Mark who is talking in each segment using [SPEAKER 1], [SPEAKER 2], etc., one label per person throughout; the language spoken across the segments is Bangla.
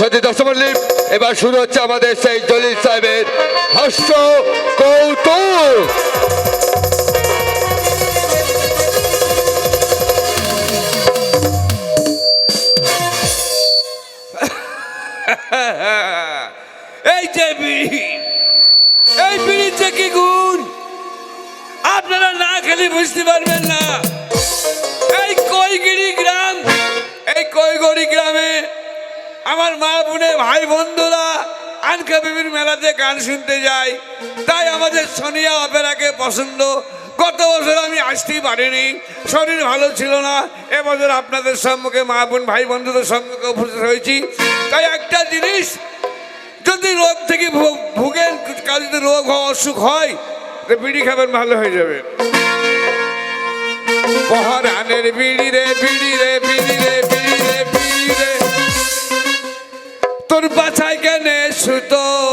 [SPEAKER 1] সত্যি দশমল্লিক এবার শুরু হচ্ছে আমাদের সেই জলিল সাহেবের হাস্য কৌতুক
[SPEAKER 2] এই যে বিড়ি এই বিড়িতে কি গুণ? আপনারা না খেলে বুঝতে পারবেন না। এই কৈগিরি গ্রাম, এই কৈগড়ি গ্রামে আমার মা বোনে, ভাই বন্ধুরা আনকা বিবির মেলাতে গান শুনতে যায় তাই আমাদের সোনিয়া অপেরাকে পছন্দ। গত বছর আমি আসতেই পারিনি। শরীর ভালো ছিল না। এবছর আপনাদের সম্মুখে মা বোন, ভাই বন্ধুদের সম্মুখে উপস্থিত হয়েছি। তাই একটা জিনিস, যদি রোগ থেকে ভুগেন কাল যদি রোগ হয়, অসুখ হয় তো বিড়ি খাবেন, ভালো হয়ে যাবে। পহরানের রে, বিড়ি রে বিড়ি রে বিড়ি রে বিড়ি বাছাই কেনে সুতো।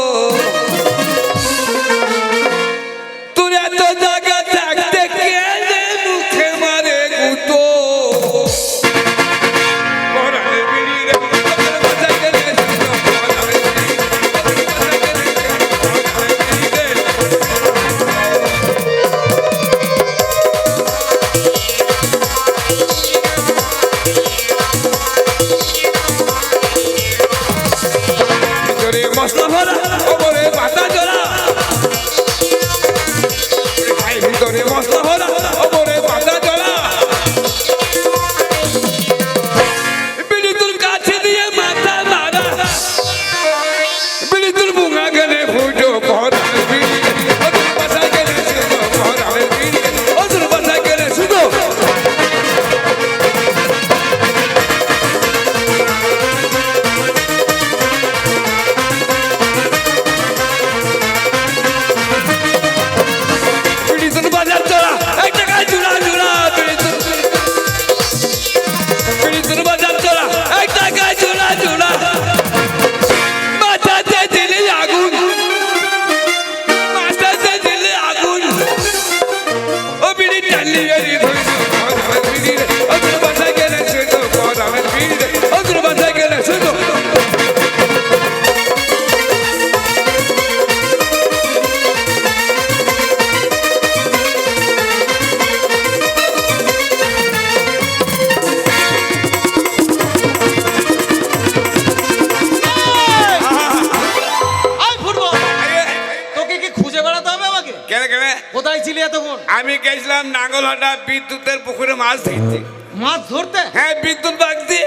[SPEAKER 2] গেছিলাম নাঙ্গলহাটা বিদ্যুতের পুকুরে মাছ ধরতে।
[SPEAKER 3] মাছ ধরতে?
[SPEAKER 2] হ্যাঁ বিদ্যুৎ বাগদি।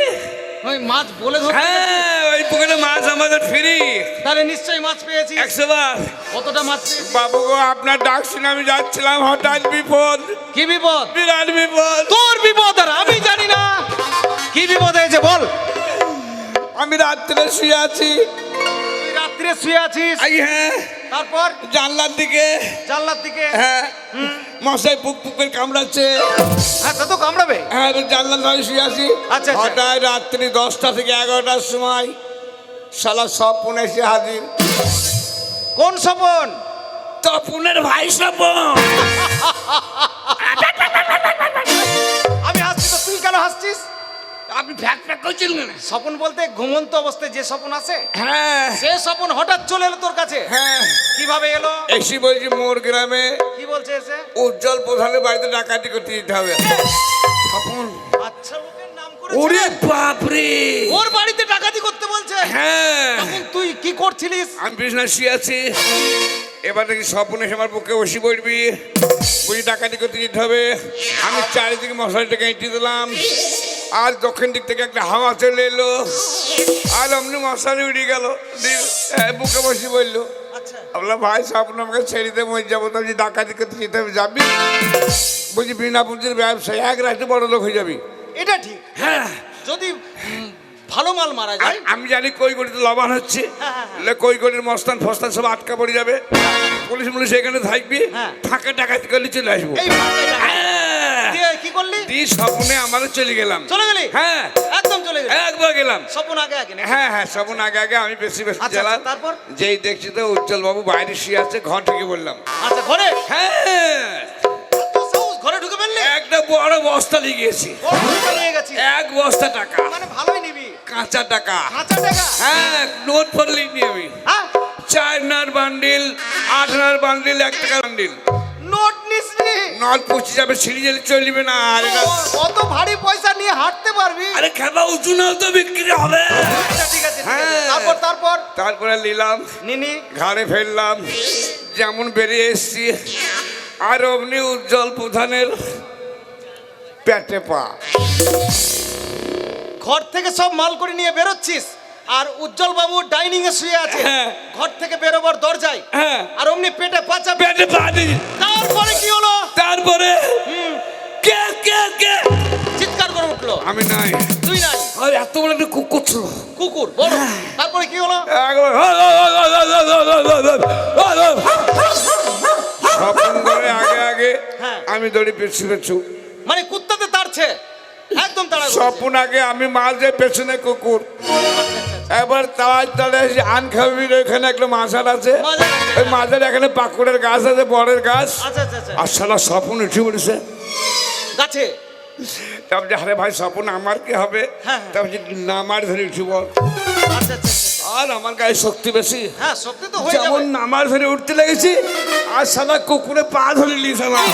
[SPEAKER 3] ওই মাছ বলে ধরতে
[SPEAKER 2] হ্যাঁ ওই পুকুরে মাছ আমাদের ফ্রি।
[SPEAKER 3] তাহলে নিশ্চয়ই মাছ পেয়েছি
[SPEAKER 2] একশো বার
[SPEAKER 3] কতটা মাছ
[SPEAKER 2] বাবু গো আপনার ডাক শুনে আমি যাচ্ছিলাম হঠাৎ বিপদ।
[SPEAKER 3] কি বিপদ?
[SPEAKER 2] বিরাট বিপদ।
[SPEAKER 3] তোর বিপদ আর আমি জানি না। কি বিপদ হয়েছে বল।
[SPEAKER 2] আমি রাত্রে শুয়ে আছি।
[SPEAKER 3] রাত্রে শুয়ে আছিস?
[SPEAKER 2] হ্যাঁ।
[SPEAKER 3] তারপর?
[SPEAKER 2] জানলার দিকে।
[SPEAKER 3] জানলার দিকে?
[SPEAKER 2] হ্যাঁ। মশাই পুক পুকের কামড়াচ্ছে।
[SPEAKER 3] হ্যাঁ তা তো কামড়াবে।
[SPEAKER 2] হ্যাঁ ধারে শুয়ে আসি
[SPEAKER 3] আচ্ছা, আচ্ছা।
[SPEAKER 2] হঠাৎ রাত্রি দশটা থেকে এগারোটার সময় শালা সব পুনে এসে হাজির।
[SPEAKER 3] কোন স্বপন?
[SPEAKER 2] তপনের ভাই স্বপন।
[SPEAKER 3] আমি হাসছি তো তুই কেন হাসছিস?
[SPEAKER 2] আপনি ফ্যাক ফ্যাক করছেন কেন
[SPEAKER 3] স্বপন বলতে ঘুমন্ত অবস্থায় যে স্বপন আছে
[SPEAKER 2] হ্যাঁ।
[SPEAKER 3] সে স্বপন হঠাৎ চলে এলো তোর কাছে?
[SPEAKER 2] হ্যাঁ।
[SPEAKER 3] কীভাবে এলো?
[SPEAKER 2] এসি বলছি মোর গ্রামে
[SPEAKER 3] কি বলছে এসে?
[SPEAKER 2] উজ্জ্বল প্রধানের বাড়িতে ডাকাতি করতে যেতে হবে। তখন
[SPEAKER 3] আচ্ছা লোকের নাম
[SPEAKER 2] ওরে বাপরে!
[SPEAKER 3] ওর বাড়িতে ডাকাতি করতে বলছে?
[SPEAKER 2] হ্যাঁ।
[SPEAKER 3] তখন তুই কি করছিলিস?
[SPEAKER 2] আমি বিছনা শুয়ে আছি। এবার দেখি স্বপ্ন এসে আমার বুকে বসে পড়বি। বুঝি ডাকাতি করতে যেতে হবে। আমি চারিদিকে মশারিটা কেটে দিলাম। আর দক্ষিণ দিক থেকে একটা হাওয়া চলে এলো। আর অমনি মশারি উড়ে গেল। হ্যাঁ, বুকে বসে বলল
[SPEAKER 3] আচ্ছা।
[SPEAKER 2] বললাম ভাই স্বপ্ন আমাকে ছেড়ে দিয়ে মরে যাব। তো যে ডাকাতি করতে যেতে যাবি বুঝি বিনা পুঁজির ব্যবসা এক রাতে বড় লোক হয়ে যাবি।
[SPEAKER 3] এটা ঠিক।
[SPEAKER 2] হ্যাঁ।
[SPEAKER 3] যদি ভালো মাল মারা যায়।
[SPEAKER 2] আমি জানি কই গড়িতে লবান হচ্ছে।
[SPEAKER 3] হ্যাঁ, হ্যাঁ,
[SPEAKER 2] কই গড়ির মস্তান ফস্তান সব আটকা পড়ে যাবে। পুলিশ মুলিশ এখানে থাকবি।
[SPEAKER 3] হ্যাঁ।
[SPEAKER 2] ফাঁকা ডাকাতি করলে চলে আসব।
[SPEAKER 3] কি করলি?
[SPEAKER 2] দিয়ে স্বপ্নে আমারও চলে গেলাম।
[SPEAKER 3] চলে গেলি?
[SPEAKER 2] হ্যাঁ।
[SPEAKER 3] একদম চলে গেলি।
[SPEAKER 2] একবার গেলাম।
[SPEAKER 3] স্বপন আগে আগে
[SPEAKER 2] হ্যাঁ হ্যাঁ স্বপ্ন আগে আগে আমি বেশি বেশি
[SPEAKER 3] আচ্ছা,
[SPEAKER 2] গেলাম
[SPEAKER 3] আচ্ছা, তারপর?
[SPEAKER 2] যেই দেখছি তো উজ্জ্বল বাবু বাইরে শুয়ে আছে ঘর থেকে বললাম।
[SPEAKER 3] আচ্ছা ঘরে?
[SPEAKER 2] হ্যাঁ।
[SPEAKER 3] ঘরে ঢুকে ফেললি?
[SPEAKER 2] একটা বড় বস্তা নিয়ে গেছি এক বস্তা টাকা।
[SPEAKER 3] মানে ভালোই নিবি।
[SPEAKER 2] কাঁচা টাকা।
[SPEAKER 3] কাঁচা টাকা?
[SPEAKER 2] হ্যাঁ নোট পড়লি নি আমি।
[SPEAKER 3] হ্যাঁ।
[SPEAKER 2] চার আনার বান্ডিল আট আনার বান্ডিল এক টাকার বান্ডিল।
[SPEAKER 3] নোট নিসনি।
[SPEAKER 2] নট পচে যাবে সিঁড়ি গেলে চলবে না আর এটা
[SPEAKER 3] অত ভারী পয়সা নিয়ে হাঁটতে পারবি?
[SPEAKER 2] আরে খেবা উঁচু নাও তো বিক্রি হবে।
[SPEAKER 3] আচ্ছা ঠিক আছে ঠিক আছে।
[SPEAKER 2] হ্যাঁ।
[SPEAKER 3] তারপর তারপর?
[SPEAKER 2] তারপরে নিলাম।
[SPEAKER 3] নিনি।
[SPEAKER 2] ঘাড়ে ফেললাম। যেমন বেরিয়ে এসছি। আর অমনি উজ্জ্বল প্রধানের পেটে পা।
[SPEAKER 3] ঘর থেকে সব মাল করে নিয়ে বেরোচ্ছিস? আর উজ্জ্বল বাবু ডাইনিং এ শুয়ে আছে।
[SPEAKER 2] হ্যাঁ।
[SPEAKER 3] ঘর থেকে বেরোবার দরজায়।
[SPEAKER 2] হ্যাঁ।
[SPEAKER 3] আর অমনি পেটে পাচা
[SPEAKER 2] পেটে পা
[SPEAKER 3] তারপরে কি হলো
[SPEAKER 2] তারপরে কে কে কে
[SPEAKER 3] চিৎকার করে উঠল
[SPEAKER 2] আমি নাই
[SPEAKER 3] তুই নাই
[SPEAKER 2] আর এত বড় একটা কুকুর ছিল
[SPEAKER 3] কুকুর বড় তারপরে কি হলো
[SPEAKER 2] একবার করে আগে আগে
[SPEAKER 3] হ্যাঁ।
[SPEAKER 2] আমি দড়ি পেছু পেছু
[SPEAKER 3] মানে কুত্তাতে তাড়ছে একদম তাড়া।
[SPEAKER 2] স্বপ্ন আগে আমি মাঝে পেছনে কুকুর এবার তার তাহলে আন খাবি ওখানে একটা মাছার আছে।
[SPEAKER 3] মাজার আছে।
[SPEAKER 2] ওই মাঝের এখানে পাকুড়ের গাছ আছে বড়ের গাছ।
[SPEAKER 3] আচ্ছা আচ্ছা আচ্ছা।
[SPEAKER 2] আর সালা স্বপ্ন উঠে পড়েছে।
[SPEAKER 3] গাছে?
[SPEAKER 2] তারপর যে আরে ভাই স্বপ্ন আমার কি হবে?
[SPEAKER 3] হ্যাঁ, হ্যাঁ।
[SPEAKER 2] তারপর যে নামার ধরে উঠি বল। আর আমার গায়ে শক্তি বেশি।
[SPEAKER 3] হ্যাঁ সত্যি তো হয়ে
[SPEAKER 2] যেমন নামার ধরে উঠতে লেগেছি আর সালা কুকুরে পা ধরে নিয়েছে আমার।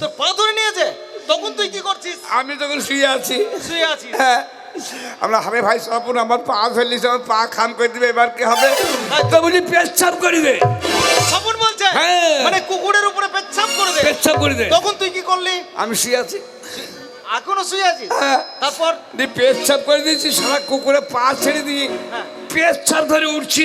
[SPEAKER 3] তোর পা ধরে নিয়েছে? তখন তুই কি করছিস?
[SPEAKER 2] আমি তখন শুয়ে আছি।
[SPEAKER 3] শুয়ে আছিস?
[SPEAKER 2] হ্যাঁ। আমরা হবে ভাই স্বপ্ন আমার পা ধরে নিয়েছে আমার পা খাম করে দিবে এবার কি হবে? তো বুঝি পেচ্ছাপ করিবে।
[SPEAKER 3] স্বপন বলছে
[SPEAKER 2] হ্যাঁ।
[SPEAKER 3] মানে কুকুরের উপরে পেচ্ছাপ করে দে
[SPEAKER 2] পেচ্ছাপ করে দে
[SPEAKER 3] তখন তুই কি করলি?
[SPEAKER 2] আমি শুয়ে আছি।
[SPEAKER 3] এখনও শুয়ে আছিস?
[SPEAKER 2] হ্যাঁ।
[SPEAKER 3] তারপর?
[SPEAKER 2] দিয়ে পেচ্ছাপ করে দিয়েছি সারা কুকুরে পা ছেড়ে দিয়ে
[SPEAKER 3] হ্যাঁ।
[SPEAKER 2] পেচ্ছাপ ধরে উঠছি।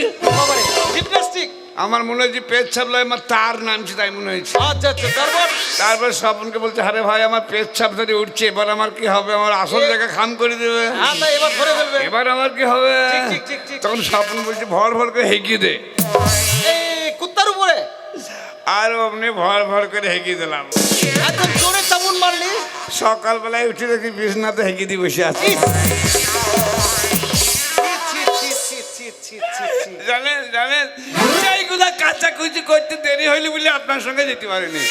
[SPEAKER 3] জিমন্যাস্টিক
[SPEAKER 2] আমার মনে হয় যে পেচ্ছাপ লয় আমার তার নামছে তাই মনে হয়েছে।
[SPEAKER 3] আচ্ছা আচ্ছা তারপর?
[SPEAKER 2] তারপর স্বপনকে বলছে আরে ভাই আমার পেচ্ছাপ ধরে উঠছে এবার আমার কি হবে? আমার আসল জায়গা খাম করে দেবে।
[SPEAKER 3] হ্যাঁ এবার ধরে ফেলবে।
[SPEAKER 2] এবার আমার কি হবে। তখন স্বপ্ন বলছে ভর ভর করে হেঁকিয়ে দে।
[SPEAKER 3] এই কুত্তার উপরে?
[SPEAKER 2] আর অমনি ভর ভর করে হেঁকিয়ে দিলাম।
[SPEAKER 3] একদম জোরে চামুন মারলি।
[SPEAKER 2] সকালবেলায় উঠে দেখি বিছনাতে হেঁকিয়ে দিয়ে বসে আছে। জানেন জানেন? সেইগুলা কাচাকুচি করতে দেরি হইলে বলে আপনার সঙ্গে যেতে পারিনি।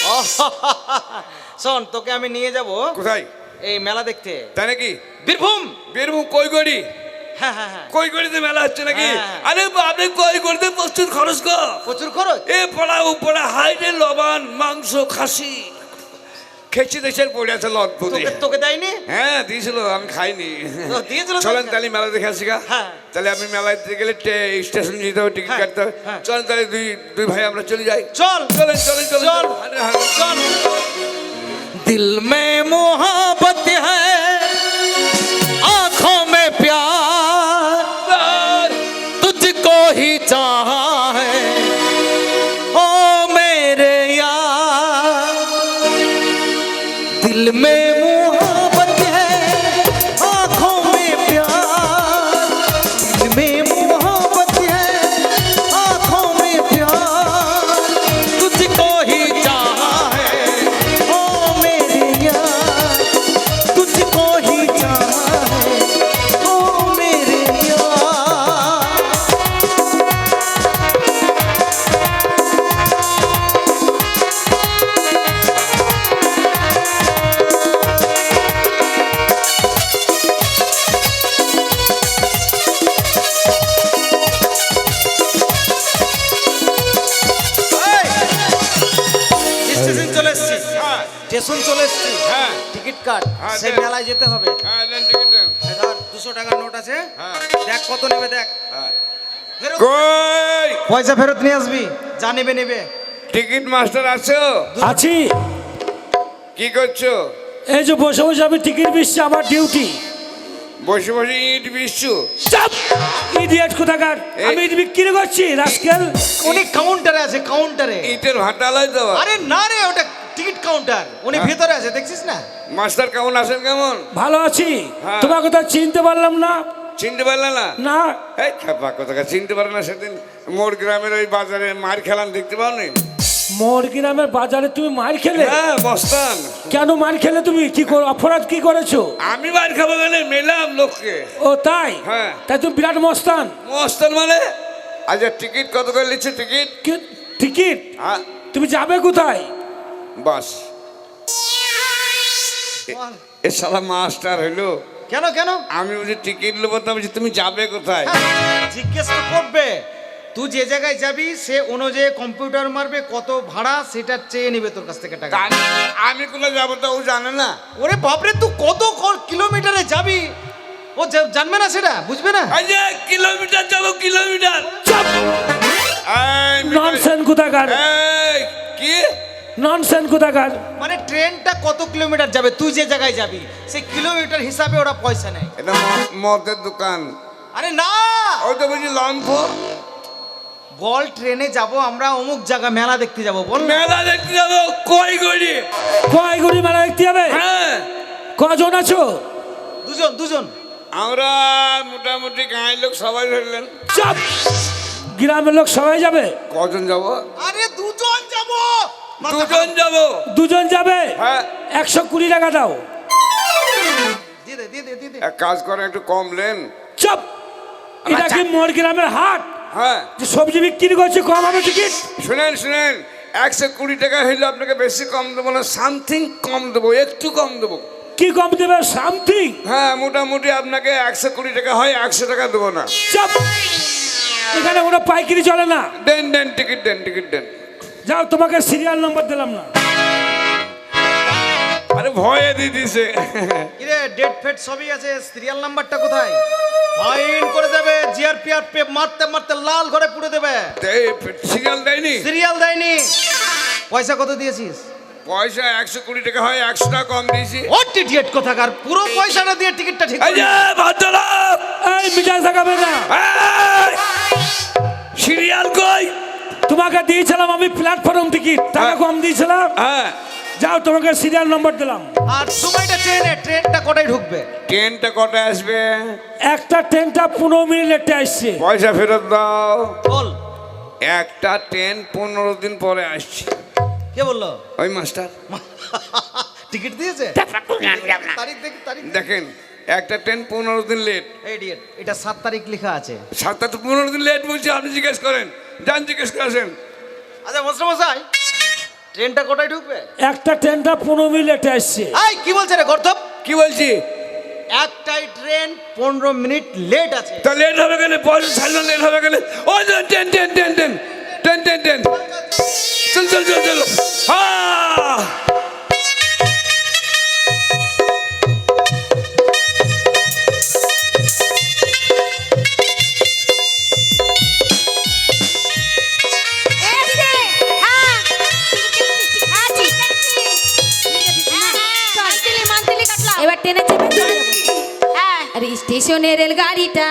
[SPEAKER 3] শোন তোকে আমি নিয়ে যাব
[SPEAKER 2] কোথায়?
[SPEAKER 3] এই মেলা দেখতে।
[SPEAKER 2] তাই নাকি?
[SPEAKER 3] বীরভূম।
[SPEAKER 2] বীরভূম কই গড়ি
[SPEAKER 3] হ্যাঁ হ্যাঁ হ্যাঁ।
[SPEAKER 2] কই গড়িতে মেলা হচ্ছে নাকি?
[SPEAKER 3] হ্যাঁ।
[SPEAKER 2] আরে আপনি কই গড়িতে প্রচুর খরচ কর
[SPEAKER 3] প্রচুর খরচ?
[SPEAKER 2] এ পড়া উপড়া হাইডে লবান মাংস খাসি। খেসি দেশের পড়ে আছে লটপতি
[SPEAKER 3] তোকে দেয়নি?
[SPEAKER 2] হ্যাঁ দিয়েছিল আমি খাইনি। চলেন তাহলে মেলা দেখে আসি গা।
[SPEAKER 3] হ্যাঁ।
[SPEAKER 2] তাহলে আমি মেলায় দিতে গেলে স্টেশন যেতে হবে টিকিট
[SPEAKER 3] হ্যাঁ,
[SPEAKER 2] কাটতে হবে।
[SPEAKER 3] হ্যাঁ।
[SPEAKER 2] চলেন তাহলে দুই দুই ভাই আমরা চলে যাই।
[SPEAKER 3] চল।
[SPEAKER 2] চলেন চলেন চলেন।
[SPEAKER 3] চল। দিল মে মোহাবত হ্যাঁ दिल में দুশো টাকার নোট আছে।
[SPEAKER 2] হ্যাঁ
[SPEAKER 3] দেখ কত নেবে দেখ।
[SPEAKER 2] হ্যাঁ। কই?
[SPEAKER 3] পয়সা ফেরত নিয়ে আসবি যা নেবে নেবে।
[SPEAKER 2] টিকিট মাস্টার আছো?
[SPEAKER 4] আছি।
[SPEAKER 2] কি করছ?
[SPEAKER 4] এই যে বসে বসে আমি টিকিট বিচ্ছি আমার ডিউটি।
[SPEAKER 2] বসে বসে ইট বিচ্ছু?
[SPEAKER 4] চাপ! ইডিয়েট কোথাকার?
[SPEAKER 2] এই-
[SPEAKER 4] আমি ইট বিক্রি করছি রাস্কেল।
[SPEAKER 3] উনি কাউন্টারে আছে কাউন্টারে
[SPEAKER 2] ইটের ভাটালয় তো
[SPEAKER 3] আরে না রে ওটা টিকিট কাউন্টার। উনি
[SPEAKER 2] হ্যাঁ।
[SPEAKER 3] ভেতরে আছে দেখছিস না?
[SPEAKER 2] মাস্টার কেমন আছেন কেমন?
[SPEAKER 4] ভালো আছি।
[SPEAKER 2] হ্যাঁ।
[SPEAKER 4] তোমার কথা চিনতে পারলাম না।
[SPEAKER 2] চিনতে পারলে না?
[SPEAKER 4] না।
[SPEAKER 2] এই খেপা কোথাকার চিনতে পারে না সেদিন মোর গ্রামের ওই বাজারে মার খেলাম দেখতে পাওনি?
[SPEAKER 4] মোর গ্রামের বাজারে তুমি মার খেলে?
[SPEAKER 2] হ্যাঁ বস্তান।
[SPEAKER 4] কেন মার খেলে তুমি? কি কর অপরাধ কি করেছ?
[SPEAKER 2] আমি মার খাব গেলে মেলাম লোককে।
[SPEAKER 4] ও তাই?
[SPEAKER 2] হ্যাঁ।
[SPEAKER 4] তাই তুমি বিরাট মস্তান।
[SPEAKER 2] মস্তান মানে? আচ্ছা টিকিট কত করে নিচ্ছে টিকিট?
[SPEAKER 4] কি- টিকিট?
[SPEAKER 2] হ্যাঁ।
[SPEAKER 4] তুমি যাবে কোথায়?
[SPEAKER 2] বাস। এ- সালা মাস্টার হইল।
[SPEAKER 3] কেন কেন?
[SPEAKER 2] আমি বলছি টিকিট নেব তো বলছি তুমি যাবে কোথায়?
[SPEAKER 3] হ্যাঁ, জিজ্ঞেস তো করবে। তুই যে জায়গায় যাবি সে অনুযায়ী কম্পিউটার মারবে কত ভাড়া সেটা চেয়ে নেবে তোর কাছ থেকে টাকা।
[SPEAKER 2] আমি- কোথায় যাব তো ও জানে না।
[SPEAKER 3] ওরে বাপরে তুই কত কিলোমিটারে যাবি? ও জানবে না সেটা? বুঝবে না?
[SPEAKER 2] কিলোমিটার যাব কিলোমিটার।
[SPEAKER 4] ননসেন কোথাকার?
[SPEAKER 2] এই, কি?
[SPEAKER 4] ননসেন কোথাকার?
[SPEAKER 3] মানে ট্রেনটা কত কিলোমিটার যাবে? তুই যে জায়গায় যাবি সেই কিলোমিটার হিসাবে ওরা পয়সা নেয়।
[SPEAKER 2] এটা মদের দোকান।
[SPEAKER 3] আরে না!
[SPEAKER 2] ওই তো বলছি লম্ফ
[SPEAKER 3] বল ট্রেনে যাব আমরা অমুক জায়গা মেলা দেখতে যাব বল
[SPEAKER 2] মেলা দেখতে যাব? কই গড়ি?
[SPEAKER 4] কয় গুড়ি মেলা দেখতে যাবে?
[SPEAKER 2] হ্যাঁ।
[SPEAKER 4] কজন আছো?
[SPEAKER 3] দুজন দুজন।
[SPEAKER 2] আমরা মোটামুটি গাঁয়ের লোক সবাই ধরলেন।
[SPEAKER 4] চুপ! গ্রামের লোক সবাই যাবে?
[SPEAKER 2] কজন যাব?
[SPEAKER 3] আরে দুজন যাব!
[SPEAKER 2] দুজন যাব।
[SPEAKER 4] দুজন যাবে?
[SPEAKER 2] হ্যাঁ।
[SPEAKER 4] একশো কুড়ি টাকা দাও।
[SPEAKER 2] এক কাজ করেন একটু কম নেন।
[SPEAKER 4] চপ! এটা কি মোর গ্রামের হাট?
[SPEAKER 2] হ্যাঁ।
[SPEAKER 4] যে সবজি বিক্রি করছে কম হবে টিকিট
[SPEAKER 2] শুনেন শুনেন একশো কুড়ি টাকা হইলে আপনাকে বেশি কম দেবো না সামথিং কম দেবো একটু কম দেবো।
[SPEAKER 4] কি কম দেবে? সামথিং
[SPEAKER 2] হ্যাঁ মোটামুটি আপনাকে একশো কুড়ি টাকা হয় একশো টাকা দেবো না।
[SPEAKER 4] চুপ! এখানে কোনো পাইকারি চলে না।
[SPEAKER 2] দেন দেন টিকিট দেন টিকিট দেন।
[SPEAKER 4] যাও তোমাকে সিরিয়াল নম্বর দিলাম না।
[SPEAKER 2] আরে ভয়ে দিয়ে দিছে
[SPEAKER 3] কিরে ডেট ফেট সবই আছে সিরিয়াল নাম্বারটা কোথায়? ফাইন করে দেবে জিআরপিআর পে মারতে মারতে লাল ঘরে পুড়ে দেবে।
[SPEAKER 2] সিরিয়াল দেয়নি?
[SPEAKER 3] সিরিয়াল দেয়নি। পয়সা কত দিয়েছিস?
[SPEAKER 2] পয়সা একশো কুড়ি টাকা হয় একশো টাকা কম দিয়েছি।
[SPEAKER 3] ও টিটিএট কোথাকার পুরো পয়সাটা দিয়ে টিকিটটা ঠিক
[SPEAKER 2] এই ভদ্রলোক
[SPEAKER 4] এই মিজাজ দেখাবে না
[SPEAKER 2] সিরিয়াল কই?
[SPEAKER 4] তোমাকে দিয়েছিলাম আমি প্ল্যাটফর্ম টিকিট টাকা
[SPEAKER 2] হ্যাঁ।
[SPEAKER 4] কম দিয়েছিলাম।
[SPEAKER 2] হ্যাঁ।
[SPEAKER 4] যাও তোমাকে সিরিয়াল নম্বর দিলাম।
[SPEAKER 3] আর সময়টা ট্রেনে ট্রেনটা কটায় ঢুকবে?
[SPEAKER 2] ট্রেনটা কটায় আসবে?
[SPEAKER 4] একটা ট্রেনটা পনেরো মিনিট লেটে আসছে।
[SPEAKER 2] পয়সা ফেরত দাও।
[SPEAKER 3] বল।
[SPEAKER 2] একটা ট্রেন পনেরো দিন পরে আসছে।
[SPEAKER 3] কে বলল?
[SPEAKER 2] ওই মাস্টার।
[SPEAKER 3] টিকিট দিয়েছে? তারিখ দেখি তারিখ
[SPEAKER 2] দেখেন একটা ট্রেন পনেরো দিন লেট
[SPEAKER 3] এটা সাত তারিখ লেখা আছে।
[SPEAKER 2] সাত তো পনেরো দিন লেট বলছি আপনি জিজ্ঞেস করেন। যান জিজ্ঞেস করেছেন
[SPEAKER 3] আচ্ছা মশলা মশাই ট্রেনটা কটায় ঢুকবে?
[SPEAKER 4] একটা ট্রেনটা পনেরো মিনিট লেটে আসছে।
[SPEAKER 3] এই কি বলছে রে গর্ধব
[SPEAKER 2] কি বলছি?
[SPEAKER 3] একটাই ট্রেন পনেরো মিনিট লেট আছে।
[SPEAKER 2] তা লেট হবে কেন? পয়সা ছাড়লে লেট হবে কেন? ও
[SPEAKER 5] train train train
[SPEAKER 6] train
[SPEAKER 5] train. স্টেশনের রেলগাড়িটা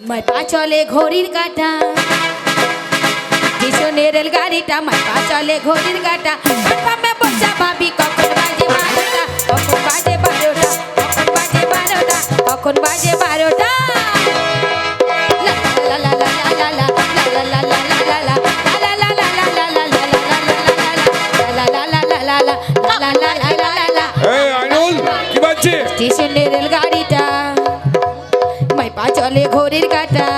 [SPEAKER 5] মাই পা চলে ঘড়ির কাটা। স্টেশনের রেলগাড়িটা মাই পা চলে ঘড়ির কাটা। প্ল্যাটফর্মে বসা ভাবি, কখন বাজে বারোটা? কখন বাজে বারোটা? কখন বাজে বারোটা? কখন বাজে বারোটা?
[SPEAKER 2] কি
[SPEAKER 5] স্টেশনে রেলগাড়িটা মাই পা চলে ঘোরের কাটা।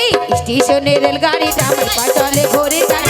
[SPEAKER 5] এই স্টেশনে রেলগাড়িটা মাই পা চলে ঘোরের কাটা।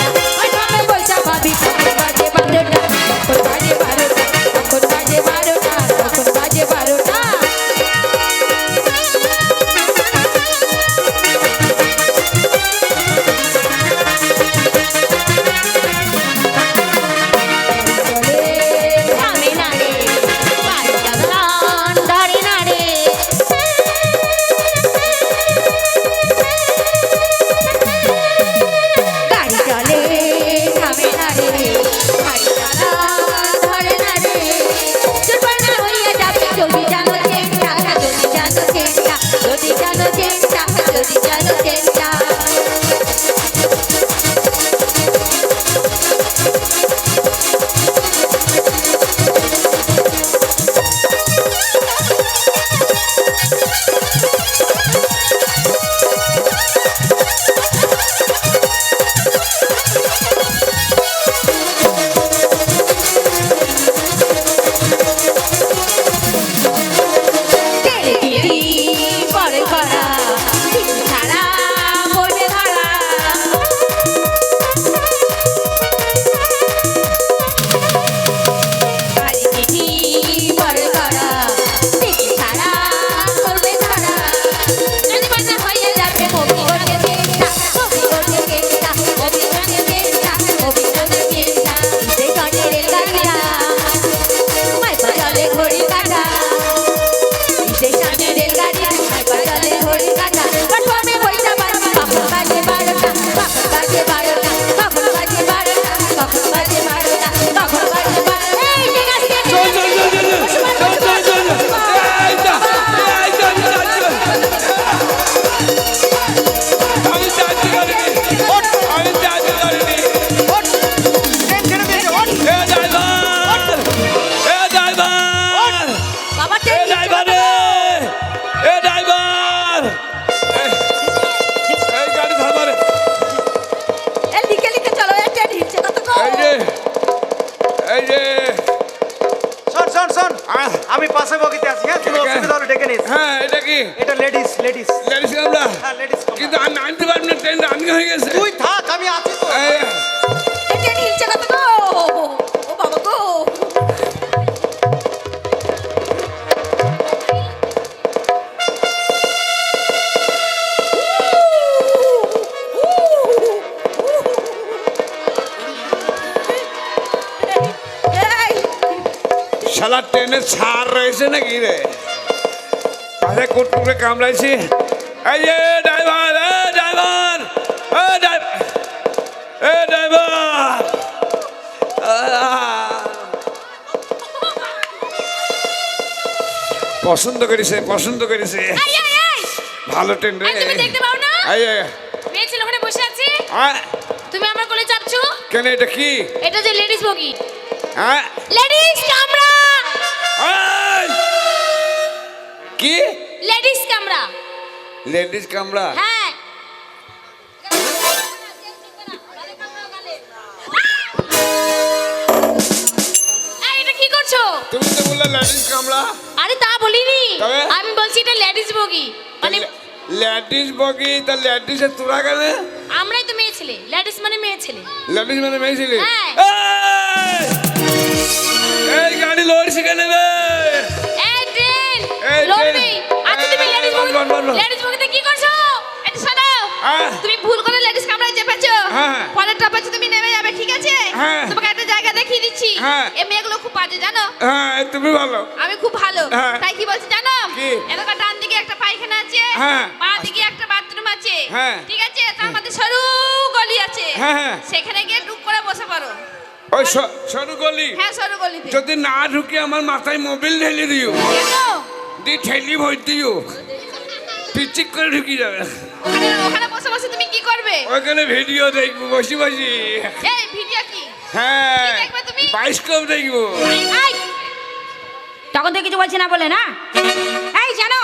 [SPEAKER 2] শালা ট্রেনে ছাড় রয়েছে নাকি রে? পাশে কুটকুটে কামড়াইছি। এই যে ড্রাইভার এ ড্রাইভার এ ড্রাইভার এ ড্রাইভার। পছন্দ করেছে পছন্দ করেছে! ভালো ট্রেন রে।
[SPEAKER 6] দেখতে পাও না?
[SPEAKER 2] এই, এই,
[SPEAKER 6] মেয়ে ছেলে ওখানে বসে আছে।
[SPEAKER 2] আয়,
[SPEAKER 6] তুমি আমার কোলে চাপছো?
[SPEAKER 2] কেন এটা কি?
[SPEAKER 6] এটা যে লেডিস বগি।
[SPEAKER 2] হ্যাঁ
[SPEAKER 6] লেডিস! লেডিস কামরা? হ্যাঁ। এই, এটা কি করছ?
[SPEAKER 2] তুমি তো বললে লেডিস কামরা।
[SPEAKER 6] আরে তা বলিনি। আমি বলছি এটা লেডিস বগি। মানে
[SPEAKER 2] লেডিস বগি তা লেডিসে তোরা কেন?
[SPEAKER 6] আমরাই তো মেয়ে ছেলে। লেডিস মানে মেয়ে ছেলে।
[SPEAKER 2] লেডিস মানে। এই! গাড়ি
[SPEAKER 6] এই ট্রেন। আচ্ছা তুমি লেডিস। লেডিস কি করছ এটা শোনাও
[SPEAKER 2] হ্যাঁ।
[SPEAKER 6] তুমি ভুল করে লেডিস কামরায় চেপেছো
[SPEAKER 2] হ্যাঁ।
[SPEAKER 6] পরের টপাচ্ছে তুমি নেমে যাবে ঠিক আছে
[SPEAKER 2] হ্যাঁ।
[SPEAKER 6] তোমাকে একটা জায়গা দেখিয়ে দিচ্ছি
[SPEAKER 2] হ্যাঁ।
[SPEAKER 6] এই মেয়েগুলো খুব বাজে জানো
[SPEAKER 2] হ্যাঁ তুমি ভালো
[SPEAKER 6] আমি খুব ভালো
[SPEAKER 2] হ্যাঁ।
[SPEAKER 6] তাই কি বলছি জানো? এলাকা ডান দিকে একটা পায়খানা আছে
[SPEAKER 2] হ্যাঁ।
[SPEAKER 6] বাঁ দিকে একটা বাথরুম আছে
[SPEAKER 2] হ্যাঁ।
[SPEAKER 6] ঠিক আছে তার মধ্যে সরু গলি আছে
[SPEAKER 2] হ্যাঁ, হ্যাঁ।
[SPEAKER 6] সেখানে গিয়ে টুক করে বসে পারো
[SPEAKER 2] ওই সরু গলি
[SPEAKER 6] হ্যাঁ সরু গলিতে
[SPEAKER 2] যদি না ঢুকে আমার মাথায় মোবিল ঢেলে দিও? দি ঠেলি ভর দিও পিচিক করে ঢুকি যাবে
[SPEAKER 6] বসে বসে তুমি কি করবে?
[SPEAKER 2] ওইখানে ভিডিও দেখব বসি বসি।
[SPEAKER 6] এই ভিডিও কি?
[SPEAKER 2] হ্যাঁ
[SPEAKER 6] দেখবে তুমি?
[SPEAKER 2] বাইস্কোপ দেখব।
[SPEAKER 5] তখন তো কিছু বলছি না বলে না? এই জানো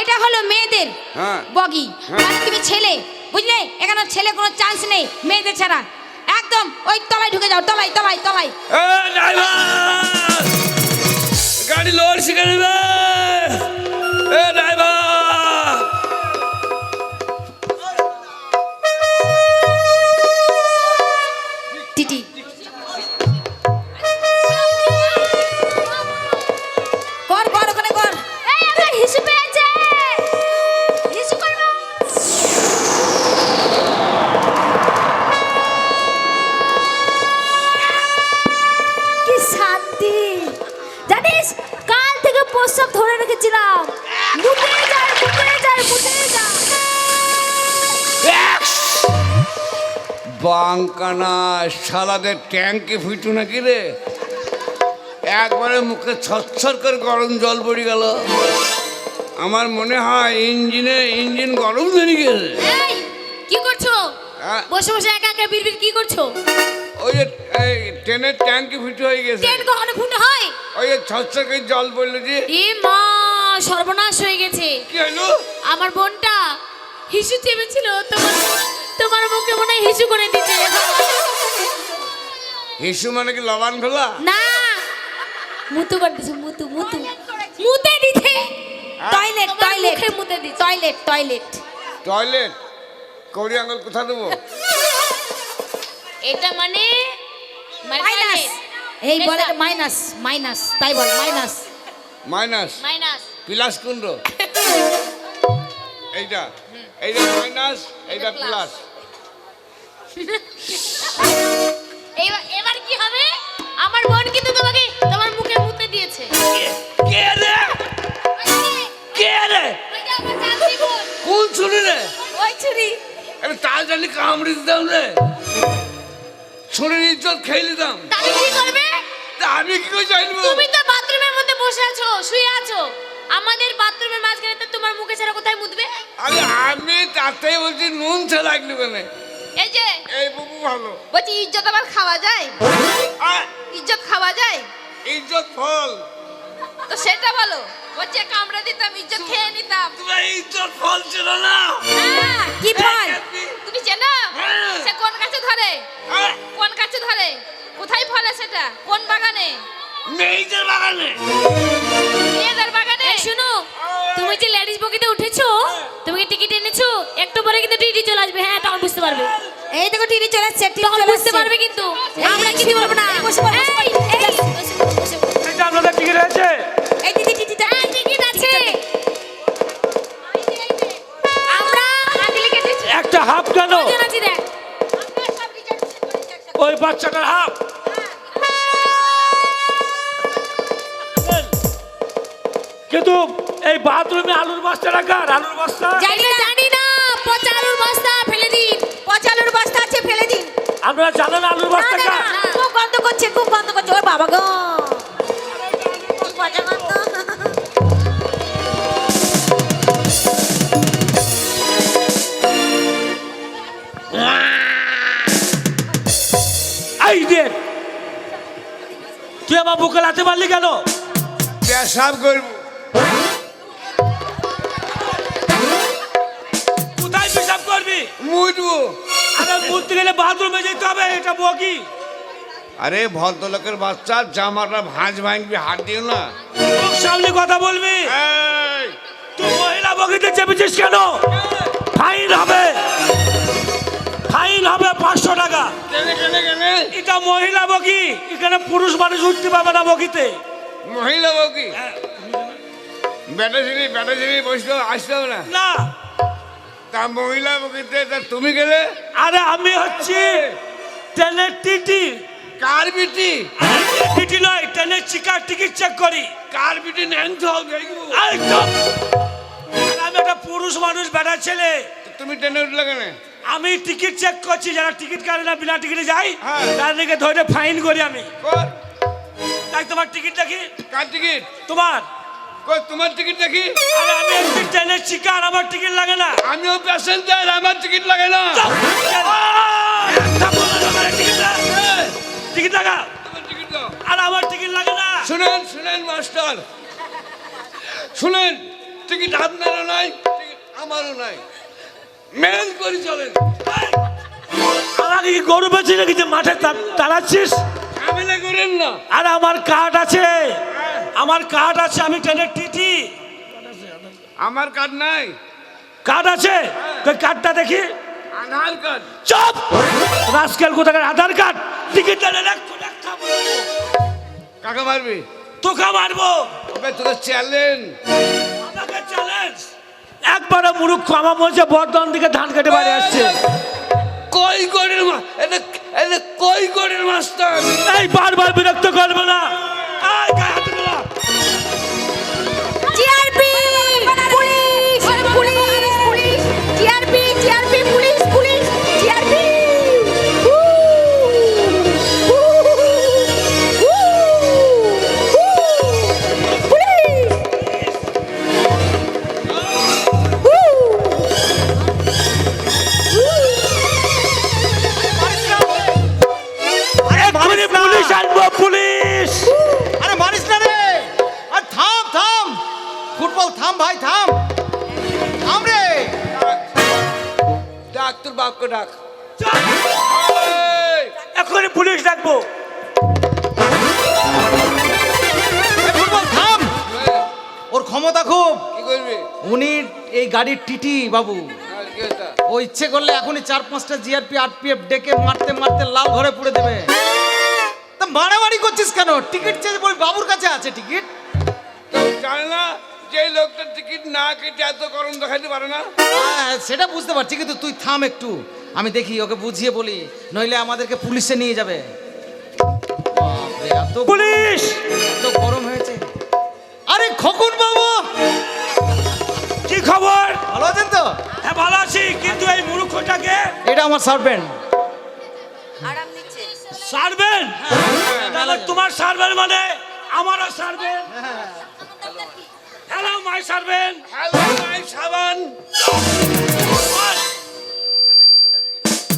[SPEAKER 5] এটা হলো মেয়েদের
[SPEAKER 2] হ্যাঁ।
[SPEAKER 5] বগি।
[SPEAKER 2] হ্যাঁ।
[SPEAKER 5] তুমি ছেলে বুঝলে? এখানে ছেলে কোনো চান্স নেই মেয়েদের ছাড়া। একদম ওই তলায় ঢুকে যাও তলায় তলায় তলায়।
[SPEAKER 2] গাড়ি লড়ছি কেন বে বাঙ্কানা সালাদের ট্যাঙ্কে ফুটু নাকি রে? একবারে মুখে ছচ্ছর করে গরম জল পড়ে গেল। আমার মনে হয় ইঞ্জিনে ইঞ্জিন গরম ধরে গেছে
[SPEAKER 6] কি করছ। বসে বসে একা একা বিড়বিড় কি করছ?
[SPEAKER 2] ওই যে ট্রেনের ট্যাঙ্কি ফুটে হয়ে গেছে?
[SPEAKER 6] ট্রেন কখনো ফুটে হয়?
[SPEAKER 2] ওই যে ছচ্ছর করে জল পড়ল যে।
[SPEAKER 6] এ মা সর্বনাশ হয়ে গেছে।
[SPEAKER 2] কি হলো?
[SPEAKER 6] আমার বোনটা হিসু চেপেছিল তোমার তোমার মুখে মনে হয় হিসু করে দিতে
[SPEAKER 2] হিসু মানে কি লবান ফেলা
[SPEAKER 6] না। মুতু করে দিছে মুতু মুতু। মুতে দিতে। Toilet
[SPEAKER 5] toilet.
[SPEAKER 6] মুখে মুতে দিছে।
[SPEAKER 5] Toilet toilet.
[SPEAKER 2] টয়লেট? কৌড়ি আঙুল কোথা দেবো?
[SPEAKER 6] এটা মানে মানে
[SPEAKER 5] মাইনাস। এই বলে মাইনাস মাইনাস তাই বল মাইনাস।
[SPEAKER 2] মাইনাস?
[SPEAKER 6] মাইনাস।
[SPEAKER 2] প্লাস কোনটো এইটা। এইটা মাইনাস এইটা প্লাস।
[SPEAKER 6] এবার এবার কি হবে? আমার বোন কিন্তু তোমাকে তোমার মুখে মুতে দিয়েছে।
[SPEAKER 2] কে রে? কে রে?
[SPEAKER 6] ওই যে আমার চাচি বোন,
[SPEAKER 2] কোন ছুরি রে?
[SPEAKER 6] ওই ছুরি।
[SPEAKER 2] আমি তাল জানি কামড়ে দিতাম রে। ছুরির ইজ্জত খেয়ে নিতাম।
[SPEAKER 6] তাহলে কি করবে?
[SPEAKER 2] আমি কি করে জানব?
[SPEAKER 6] তুমি তো বাথরুমের মধ্যে বসে আছো শুয়ে আছো। আমাদের বাথরুমের মাঝখানে তোমার মুখে ছাড়া কোথায় মুতবে?
[SPEAKER 2] আরে আমি তাতেই বলছি নুন ছে লাগল কেন?
[SPEAKER 6] এই যে
[SPEAKER 2] এই বুবু ভালো।
[SPEAKER 6] বলছি ইজ্জত আবার খাওয়া যায়? ইজ্জত খাওয়া যায়?
[SPEAKER 2] ইজ্জত ফল।
[SPEAKER 6] তো সেটা বলো বলছে কামড়ে দিতাম ইজ্জত খেয়ে নিতাম।
[SPEAKER 2] তোমার ইজ্জত ফল ছিল না?
[SPEAKER 6] হ্যাঁ,
[SPEAKER 5] কি ফল?
[SPEAKER 6] তুমি চেনো?
[SPEAKER 2] হ্যাঁ।
[SPEAKER 6] সে কোন গাছে ধরে? কোন গাছে ধরে? কোথায় ফলে সেটা? কোন বাগানে?
[SPEAKER 2] মেয়েদের বাগানে।
[SPEAKER 6] মেয়েদের বাগানে? এই শোনো হ্যাঁ। তুমি যে লেডিস বগিতে উঠেছো তুমি কি টিকিট এনেছো? একটু পরে কিন্তু টিটি চলে আসবে। হ্যাঁ তখন বুঝতে পারবে।
[SPEAKER 5] এই দেখো টিটি চলে আসছে
[SPEAKER 6] টিটি
[SPEAKER 5] চলে আসছে।
[SPEAKER 6] বুঝতে পারবে কিন্তু। আমরা কিন্তু বলব না।
[SPEAKER 4] এটা আপনাদের টিকিট আছে?
[SPEAKER 5] এই দিদি টিটিটা
[SPEAKER 6] টিকিট আছে। আমরা
[SPEAKER 4] একটা হাফ কেন? ওই বাচ্চাটার হাফ। কিন্তু এই বাথরুমে আলুর বস্তা রাখার আলুর বস্তা?
[SPEAKER 5] জানি না
[SPEAKER 6] জানি না পচা আলুর বস্তা ফেলে দিন।
[SPEAKER 5] পচা আলুর বস্তা আছে ফেলে দিন।
[SPEAKER 4] আপনারা জানেন আলুর
[SPEAKER 5] না
[SPEAKER 4] বস্তা
[SPEAKER 5] না খুব গন্ধ করছে খুব গন্ধ করছে। ওই বাবা গো। পচা গন্ধ?
[SPEAKER 4] তুই আমার বুকে লাতে মারলি কেন?
[SPEAKER 2] পেশাব করব।
[SPEAKER 4] আরে
[SPEAKER 2] ভদ্রলোকের বাচ্চা জামাটা ভাঁজ ভাঙবি হাত দিও না।
[SPEAKER 4] মুখ সামনে কথা বলবি? তুই মহিলা বগিতে চেপেছিস কেন? ফাইন হবে। ফাইন হবে পাঁচশো টাকা।
[SPEAKER 2] কেনে কেনে কেনে?
[SPEAKER 4] এটা মহিলা বগি। এখানে পুরুষ মানুষ উঠতে পারবে না বগিতে।
[SPEAKER 2] মহিলা কি বেটা ছিলি বসতে আসতে হবে না?
[SPEAKER 4] না।
[SPEAKER 2] তা মহিলা বউকিতে তা তুমি গেলে?
[SPEAKER 4] আরে আমি হচ্ছি ট্রেনের টিটি।
[SPEAKER 2] কার বিটি
[SPEAKER 4] টিটি নয় চিকার টিকিট চেক করি।
[SPEAKER 2] কার বিটি
[SPEAKER 4] চুপ! আরে আমি একটা পুরুষ মানুষ বেটা ছেলে।
[SPEAKER 2] তুমি ট্রেনে উঠলে কেন?
[SPEAKER 4] আমি টিকিট চেক করছি যারা টিকিট কাটে না বিনা টিকিটে যাই
[SPEAKER 2] হ্যাঁ।
[SPEAKER 4] তাদেরকে ধরে ফাইন করি আমি। তাই তোমার টিকিট দেখি?
[SPEAKER 2] কার টিকিট?
[SPEAKER 4] তোমার।
[SPEAKER 2] কই তোমার টিকিট দেখি।
[SPEAKER 4] আরে আমি একটি ট্রেনের চিকার আমার টিকিট লাগে না।
[SPEAKER 2] আমিও প্যাসেঞ্জার আমার টিকিট লাগে না।
[SPEAKER 4] টিকিট লাগা?
[SPEAKER 2] তোমার টিকিট দাও।
[SPEAKER 4] আর আমার টিকিট লাগে না।
[SPEAKER 2] শুনেন শুনেন মাস্টার। শুনেন টিকিট আপনারও নাই টিকিট আমারও নাই। মেল করে চলেন।
[SPEAKER 4] আমাকে কি গরু বেচি নাকি যে মাঠে তাড়াচ্ছিস?
[SPEAKER 2] ঝামেলা করেন না।
[SPEAKER 4] আর আমার কার্ড আছে। আমার কার্ড আছে আমি ট্রেনের টিটি।
[SPEAKER 2] আমার কার্ড নাই।
[SPEAKER 4] কার্ড আছে? ওই কার্ডটা দেখি। চপ রাজকাল কোথাকার আধার কার্ড
[SPEAKER 2] কাকে মারবি
[SPEAKER 4] তোকে মারবো
[SPEAKER 2] তবে তোকে চ্যালেঞ্জ
[SPEAKER 4] আমাকে চ্যালেঞ্জ একবারে মুরুক্ষ আমার মনে বর্ধমান দিকে ধান কেটে বাড়ি আসছে
[SPEAKER 2] কই গড়ের মা এটা এটা কই গড়ের মাস্টার
[SPEAKER 4] এই বারবার বিরক্ত করবে না এই, গায়ে হাত দিবে
[SPEAKER 3] GRP police
[SPEAKER 2] police police
[SPEAKER 3] GRP GRP police police বাবু? ও ইচ্ছে করলে এখনই চার পাঁচটা জিআরপি আরপিএফ ডেকে মারতে মারতে লাল ঘরে পুড়ে দেবে। তা মারামারি করছিস কেন? টিকিট চেয়ে বল বাবুর কাছে আছে টিকিট?
[SPEAKER 2] জানে না যে লোকটা টিকিট না কেটে এত গরম দেখাতে পারে না।
[SPEAKER 3] হ্যাঁ, সেটা বুঝতে পারছি কিন্তু তুই থাম একটু। আমি দেখি ওকে বুঝিয়ে বলি নইলে আমাদেরকে পুলিশে নিয়ে যাবে।
[SPEAKER 4] পুলিশ!
[SPEAKER 3] এত গরম হয়েছে। আরে খকুন বাবু!
[SPEAKER 4] খবর?
[SPEAKER 3] ভালো আছেন তো?
[SPEAKER 4] হ্যাঁ ভালো আছি কিন্তু এই মূর্খটাকে
[SPEAKER 3] এটা আমার সার্ভেন্ট
[SPEAKER 5] আরাম নিচ্ছে
[SPEAKER 4] সারবেন? তাহলে তোমার সারবেন মানে আমারও সারবেন? হ্যালো মাই সারবেন।
[SPEAKER 2] হ্যালো মাই সাবান।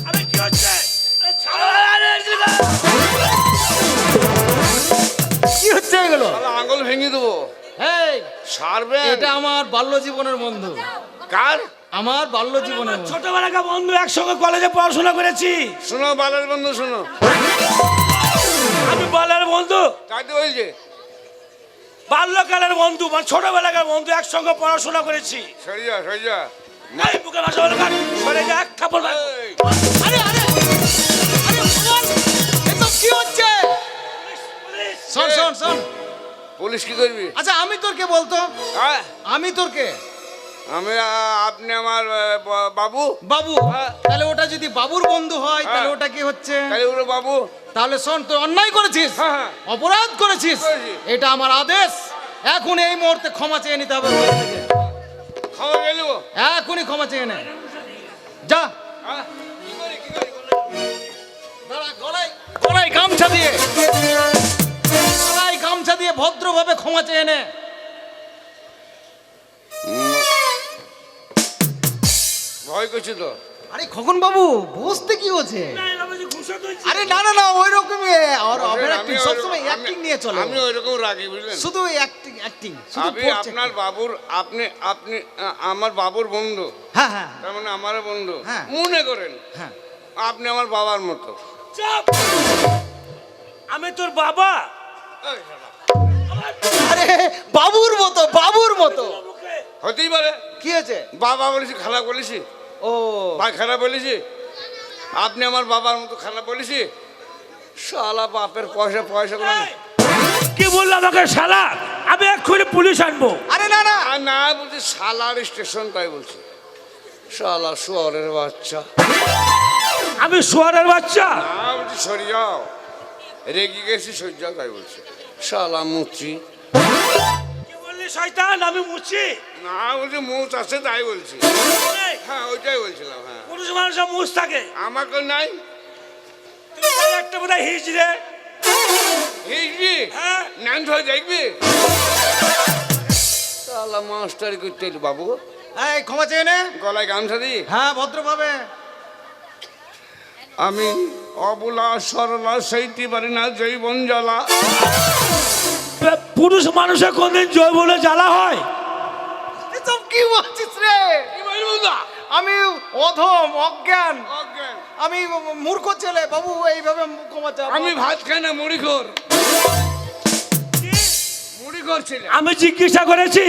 [SPEAKER 4] আরে কি হচ্ছে? আরে ছাড়ো, আরে
[SPEAKER 3] কি হচ্ছে এগুলো?
[SPEAKER 2] আঙুল ভেঙে দেবো।
[SPEAKER 3] এই
[SPEAKER 2] সারবে
[SPEAKER 3] এটা আমার বাল্য জীবনের বন্ধু।
[SPEAKER 2] কার?
[SPEAKER 3] আমার বাল্য জীবনের
[SPEAKER 4] ছোটবেলাকার বন্ধু একসঙ্গে কলেজে পড়াশোনা করেছি।
[SPEAKER 2] শোনো বালের বন্ধু শোনো।
[SPEAKER 4] আমি বলার বন্ধু।
[SPEAKER 2] তাই তো বলছে।
[SPEAKER 4] বাল্যকালের বন্ধু মানে ছোটবেলাকার বন্ধু একসঙ্গে পড়াশোনা করেছি।
[SPEAKER 2] সরি যা সরি যা
[SPEAKER 4] ভাষা বলে সরে যা এক থাপ্পড় মার।
[SPEAKER 3] আরে আরে আরে ভগবান কি হচ্ছে? শোন শোন শোন।
[SPEAKER 2] পুলিশ কি করবি?
[SPEAKER 3] আচ্ছা আমি তোর কে বলতো?
[SPEAKER 2] হ্যাঁ।
[SPEAKER 3] আমি তোর কে?
[SPEAKER 2] আমি আপনি আমার বাবু।
[SPEAKER 3] বাবু
[SPEAKER 2] হ্যাঁ।
[SPEAKER 3] তাহলে ওটা যদি বাবুর বন্ধু হয় তাহলে
[SPEAKER 2] হ্যাঁ।
[SPEAKER 3] ওটা কি হচ্ছে?
[SPEAKER 2] তাহলে ওর বাবু।
[SPEAKER 3] তাহলে শোন তুই অন্যায় করেছিস। অপরাধ করেছিস? এটা আমার আদেশ। এখন এই মুহূর্তে ক্ষমা চেয়ে নিতে হবে।
[SPEAKER 2] খাওয়া গেল
[SPEAKER 3] এখনই ক্ষমা চেয়ে নে। যা।
[SPEAKER 2] হ্যাঁ।
[SPEAKER 3] গলায় গলায় গামছা দিয়ে। ভদ্রভাবে ক্ষমা চেয়ে নে।
[SPEAKER 2] ভয় করছি তো।
[SPEAKER 3] আরে খগন বাবু বুঝতে কি হচ্ছে। আরে না না না ওই রকমই আর অ্যাক্টিং সবসময় অ্যাক্টিং নিয়ে চলে।
[SPEAKER 2] আমি ওই রকম রাগি বুঝলেন?
[SPEAKER 3] শুধু অ্যাক্টিং অ্যাক্টিং
[SPEAKER 2] আমি আপনার বাবুর আপনি আপনি আমার বাবুর বন্ধু।
[SPEAKER 3] হ্যাঁ হ্যাঁ।
[SPEAKER 2] তার মানে আমার বন্ধু।
[SPEAKER 3] হ্যাঁ।
[SPEAKER 2] মনে করেন
[SPEAKER 3] হ্যাঁ।
[SPEAKER 2] আপনি আমার বাবার মতো।
[SPEAKER 4] চাপ। আমি তোর বাবা।
[SPEAKER 3] আরে বাবুর মতো বাবুর মতো।
[SPEAKER 2] হতেই পারে।
[SPEAKER 3] কি হয়েছে?
[SPEAKER 2] বাবা বলেছি খারাপ বলেছি।
[SPEAKER 3] ও।
[SPEAKER 2] ভাই খারাপ বলেছি আপনি আমার বাবার মতো খারাপ বলেছি? শালা বাপের পয়সা পয়সা
[SPEAKER 4] করে কি বলল আমাকে শালা? আমি এক্ষুনি পুলিশ আনব।
[SPEAKER 3] আরে না না।
[SPEAKER 2] না বলছি শালার স্টেশন তাই বলছি। শালা শুয়ারের বাচ্চা।
[SPEAKER 4] আমি সোয়ারের বাচ্চা?
[SPEAKER 2] না বলছি সরে যাও। রেগে গেছি সরে তাই বলছি। শালা মুচি।
[SPEAKER 4] কি বললি শয়তান? আমি মুছি
[SPEAKER 2] না বলছি মুচ আছে তাই বলছি। হ্যাঁ ওইটাই বলছিলাম হ্যাঁ।
[SPEAKER 4] পুরুষ মানুষের মুছ থাকে।
[SPEAKER 2] আমাকে নাই।
[SPEAKER 4] তুই একটা বোধহয় হিজ রে।
[SPEAKER 2] হিজবি
[SPEAKER 4] হ্যাঁ।
[SPEAKER 2] নান ধরে দেখবি? শালা মাস্টারি করতে এলি বাবু।
[SPEAKER 3] এই ক্ষমা চেয়ে নে।
[SPEAKER 2] গলায় গামছা দিই
[SPEAKER 3] হ্যাঁ ভদ্রভাবে।
[SPEAKER 2] আমি অবলা সরলা সেইটি পারি না জৈবন জ্বালা।
[SPEAKER 4] পুরুষ মানুষে কোনদিন জয় বলে জ্বালা হয়?
[SPEAKER 3] এসব কি বলছিস রে?
[SPEAKER 2] কি বলব না
[SPEAKER 3] আমি অধম অজ্ঞান।
[SPEAKER 2] অজ্ঞান।
[SPEAKER 3] আমি মূর্খ ছেলে বাবু এইভাবে ক্ষমা চা
[SPEAKER 2] আমি ভাত খাই না মুড়ি খোর। মুড়ি খোর
[SPEAKER 4] আমি জিজ্ঞাসা করেছি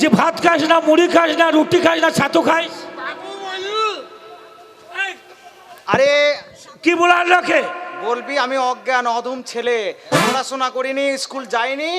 [SPEAKER 4] যে ভাত খাস না মুড়ি খাস না রুটি খাস না ছাতু খাস?
[SPEAKER 3] আরে
[SPEAKER 4] কি বলার লোকে
[SPEAKER 3] বলবি আমি অজ্ঞান অধম ছেলে। পড়াশোনা করিনি স্কুল যাইনি